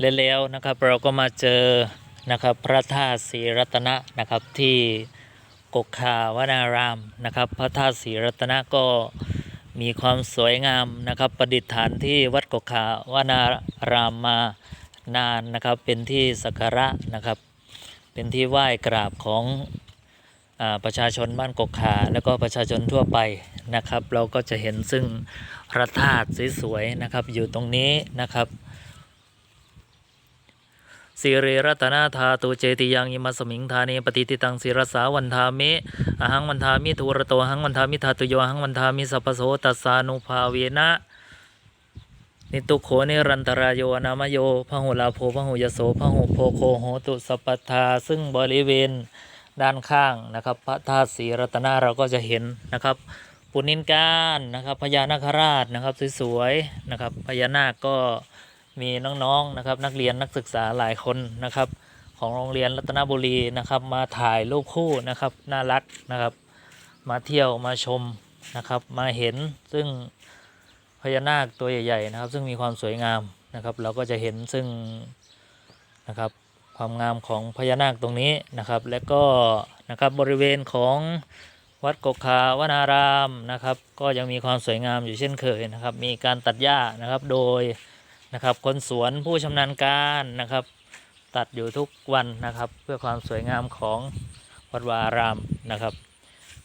แล้วนะครับเราก็มาเจอนะครับพระธาตุศรีรัตนะนะครับที่กกขาวานารามนะครับ พระธาตุศรีรัตนะก็มีความสวยงามนะครับ ประดิษฐานที่วัดกกขาวานารามมานานนะครับเป็นที่สักการะนะครับ เป็นที่ไหว้กราบของอประชาชนบ้านกกขาแล้วก็ประชาชนทั่วไปนะครับ เราก็จะเห็นซึ่งพระธาตุสวยๆนะครับอยู่ตรงนี้นะครับ สิริรัตนาธาตุเจติยังอิมัสมิงธาเนปฏิติตังศิรสาวันทามิอหังวันทามิทูระโตหังวันทามิธาตุโยหังวันทามิสัพโสตัสานุภาเวนะนิตุโขเนรันตรายโยนามโยพหุลาโภพหุยโสพหุโพโคโหตุสัพพทาซึ่งบริเวณด้านข้างนะครับพระธาตุศรีรัตนาเราก็จะเห็นนะครับปุณินการนะครับพญานาคราชนะครับสวยๆนะครับพญานาคก็ มีน้องๆนะครับนักเรียนนักศึกษาหลายคนนะครับของโรงเรียนรัตนบุรีนะครับ มาถ่ายรูปคู่นะครับน่ารักนะครับ มาเที่ยวมาชมนะครับ มาเห็นซึ่งพญานาคตัวใหญ่ๆนะครับ ซึ่งมีความสวยงามนะครับ เราก็จะเห็นซึ่งนะครับความงามของพญานาคตรงนี้นะครับ และก็นะครับบริเวณของวัดกกขาวนา รามนะครับ ก็ยังมีความสวยงามอยู่เช่นเคยนะครับ มีการตัดหญ้านะครับโดย นะครับ คนสวนผู้ชำนาญการนะครับ ตัดอยู่ทุกวันนะครับ เพื่อความสวยงามของวัดวารามนะครับ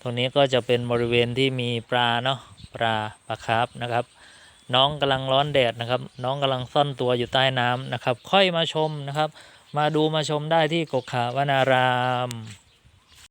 ตรงนี้ก็จะเป็นบริเวณที่มีปลาเนาะปลาปลาคาร์ฟนะครับ น้องกำลังร้อนแดดนะครับ น้องกำลังซ่อนตัวอยู่ใต้น้ำนะครับ ค่อยมาชมนะครับ มาดูมาชมได้ที่กกขาวานาราม